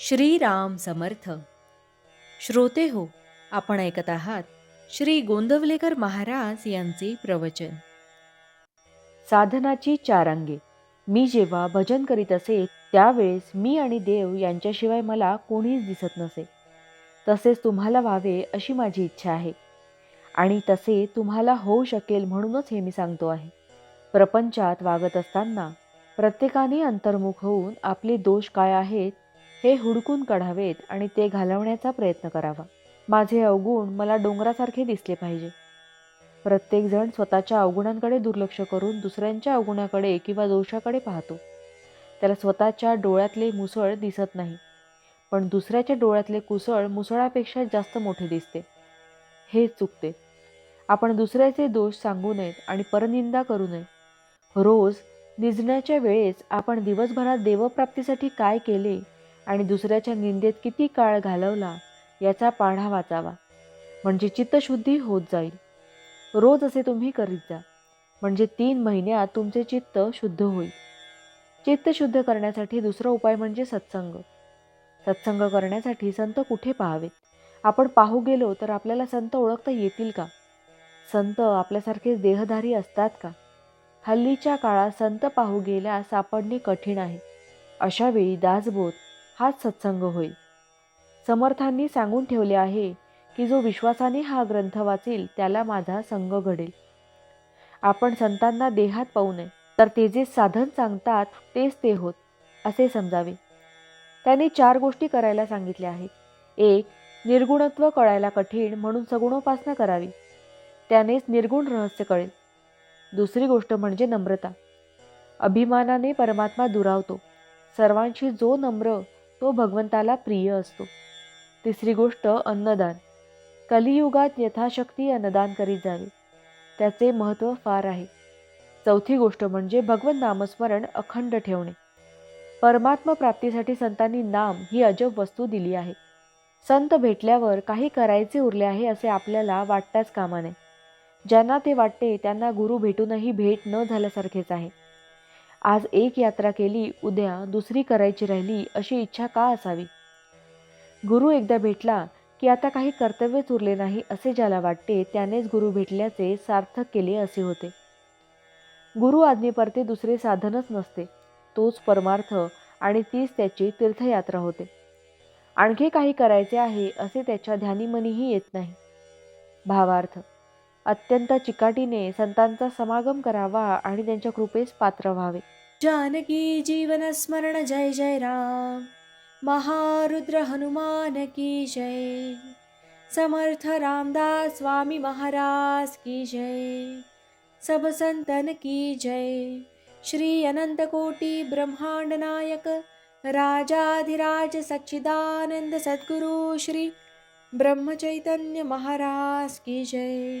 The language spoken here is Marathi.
श्रीराम समर्थ. श्रोते हो आपण ऐकत आहात श्री गोंदवलेकर महाराज यांचे प्रवचन. साधनाची चार अंगे मी जेव्हा भजन करीत असे त्यावेळेस मी आणि देव यांच्याशिवाय मला कोणीच दिसत नसे. तसेच तुम्हाला व्हावे अशी माझी इच्छा आहे. आणि तसे तुम्हाला होऊ शकेल म्हणूनच हे मी सांगतो आहे. प्रपंचात वागत असताना प्रत्येकाने अंतर्मुख होऊन आपले दोष काय आहेत हे हुडकून काढावेत आणि ते घालवण्याचा प्रयत्न करावा. माझे अवगुण मला डोंगरासारखे दिसले पाहिजे. प्रत्येकजण स्वतःच्या अवगुणांकडे दुर्लक्ष करून दुसऱ्यांच्या अवगुणाकडे किंवा दोषाकडे पाहतो. त्याला स्वतःच्या डोळ्यातले मुसळ दिसत नाही. पण दुसऱ्याच्या डोळ्यातले कुसळ मुसळापेक्षा जास्त मोठे दिसते. हे चुकते. आपण दुसऱ्याचे दोष सांगू नयेत आणि परनिंदा करू नये. रोज निजण्याच्या वेळेस आपण दिवसभरात देवप्राप्तीसाठी काय केले आणि दुसऱ्याच्या निंदेत किती काळ घालवला याचा पाढा वाचावा. म्हणजे चित्तशुद्धी होत जाईल. रोज असे तुम्ही करीत जा. म्हणजे तीन महिन्यात तुमचे चित्त शुद्ध होईल. चित्त शुद्ध करण्यासाठी दुसरा उपाय म्हणजे सत्संग. सत्संग करण्यासाठी संत कुठे पाहावेत? आपण पाहू गेलो तर आपल्याला संत ओळखता येतील का? संत आपल्यासारखेच देहधारी असतात का? हल्लीच्या काळात संत पाहू गेल्यास सापडणे कठीण आहे. अशावेळी दासबोध हाच सत्संग होईल समर्थांनी सांगून ठेवले आहे की जो विश्वासाने हा ग्रंथ वाचेल त्याला माझा संग घडेल. आपण संतांना देहात पाहू नये तर ते जे साधन सांगतात तेच ते होत असे समजावे. त्याने चार गोष्टी करायला सांगितल्या आहेत. एक निर्गुणत्व कळायला कठीण म्हणून सगुणोपासना करावी. त्यानेच निर्गुण रहस्य कळेल. दुसरी गोष्ट म्हणजे नम्रता. अभिमानाने परमात्मा दुरावतो. सर्वांशी जो नम्र तो भगवंताला प्रिय असतो. तिसरी गोष्ट अन्नदान. कलियुगात यथाशक्ती अन्नदान करीत जावे. त्याचे महत्त्व फार आहे. चौथी गोष्ट म्हणजे भगवत नामस्मरण अखंड ठेवणे. परमात्म प्राप्तीसाठी संतांनी नाम ही अजब वस्तू दिली आहे. संत भेटल्यावर काही करायचे उरले आहे असे आपल्याला वाटताच कामा नये. ज्यांना ते वाटते त्यांना गुरु भेटूनही भेट न झाल्यासारखेच आहे. आज एक यात्रा केली उद्या दुसरी करायची राहिली अशी इच्छा का असावी? गुरु एकदा भेटला की आता काही कर्तव्यच उरले नाही असे ज्याला वाटते त्यानेच गुरु भेटल्याचे सार्थक केले असे होते. गुरु आज्ञेपरते दुसरे साधनच नसते. तोच परमार्थ आणि तीच त्याची तीर्थयात्रा होते. आणखी काही करायचे आहे असे त्याच्या ध्यानीमनीही येत नाही. भावार्थ अत्यंत चिकाटीने संतांचा समागम करावा आणि त्यांच्या कृपेस पात्र व्हावे. जानकी जीवन स्मरण जय जय राम. महारुद्र हनुमान की जय. समर्थ रामदास स्वामी महाराज की जय. सब संतन की जय. श्री अनंत कोटि ब्रह्मांड नायक. राजाधिराज सच्चिदानंद सद्गुरु श्री ब्रह्मचैतन्य महाराज की जय.